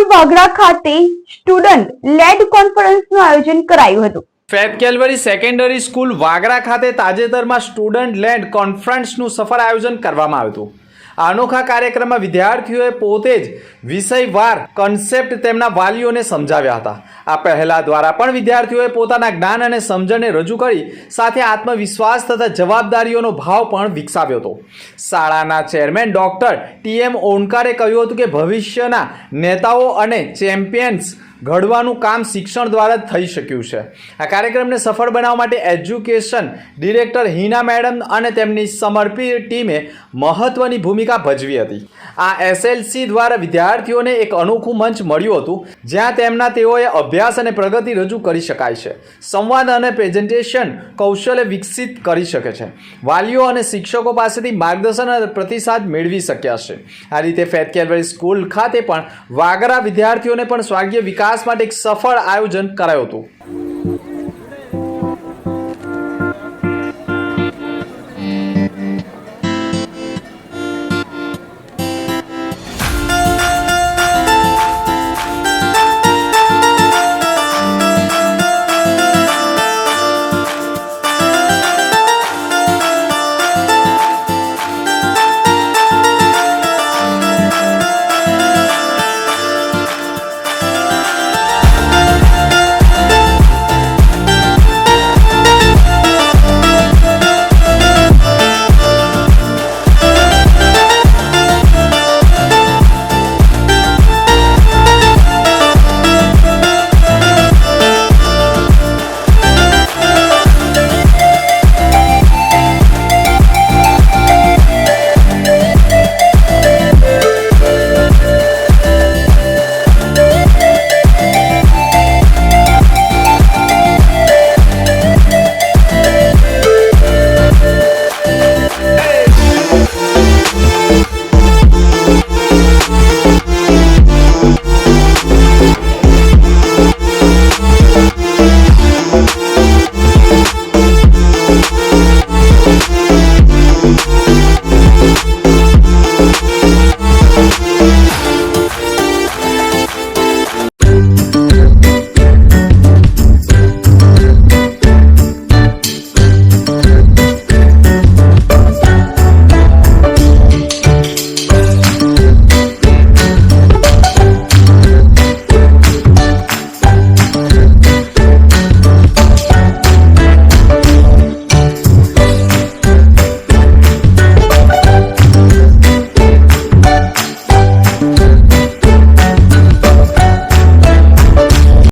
School Vagda ખાતે student lead કોન્ફરન્સનું આયોજન કરાયું હતું. ફેબ કેલવરી સેકન્ડરી સ્કૂલ વાગરા ખાતે તાજેતરમાં સ્ટુડન્ટ લેન્ડ કોન્ફરન્સનું સફળ આયોજન કરવામાં આવ્યું હતું. અનોખા કાર્યક્રમમાં વિદ્યાર્થીઓએ પોતે જ વિષયવાર કન્સેપ્ટ તેમના વાલીઓને સમજાવ્યા હતા. આ પહેલા દ્વારા પણ વિદ્યાર્થીઓએ પોતાના જ્ઞાન અને સમજણને રજૂ કરી સાથે આત્મવિશ્વાસ તથા જવાબદારીઓનો ભાવ પણ વિકસાવ્યો હતો. શાળાના ચેરમેન ડૉક્ટર ટી એમ ઓનકારે કહ્યું હતું કે ભવિષ્યના નેતાઓ અને ચેમ્પિયન્સ ઘડવાનું કામ શિક્ષણ દ્વારા જ થઈ શક્યું છે. આ કાર્યક્રમને સફળ બનાવવા માટે એજ્યુકેશન ડિરેક્ટર હિના મેડમ અને તેમની સમર્પિત ટીમે મહત્વની ભૂમિકા ભજવી હતી. આ એસએલસી દ્વારા વિદ્યાર્થીઓને એક અનોખું મંચ મળ્યું હતું, જ્યાં તેમના તેઓએ અભ્યાસ અને પ્રગતિ રજૂ કરી શકાય છે. સંવાદ અને પ્રેઝન્ટેશન કૌશલ્ય વિકસિત કરી શકે છે. વાલીઓ અને શિક્ષકો પાસેથી માર્ગદર્શન અને પ્રતિસાદ મેળવી શક્યા છે. આ રીતે ફેથ કેલવરી સ્કૂલ ખાતે પણ વાગરા વિદ્યાર્થીઓને પણ સ્વાગીય વિકાસ માટે એક સફળ આયોજન કરાયું હતું.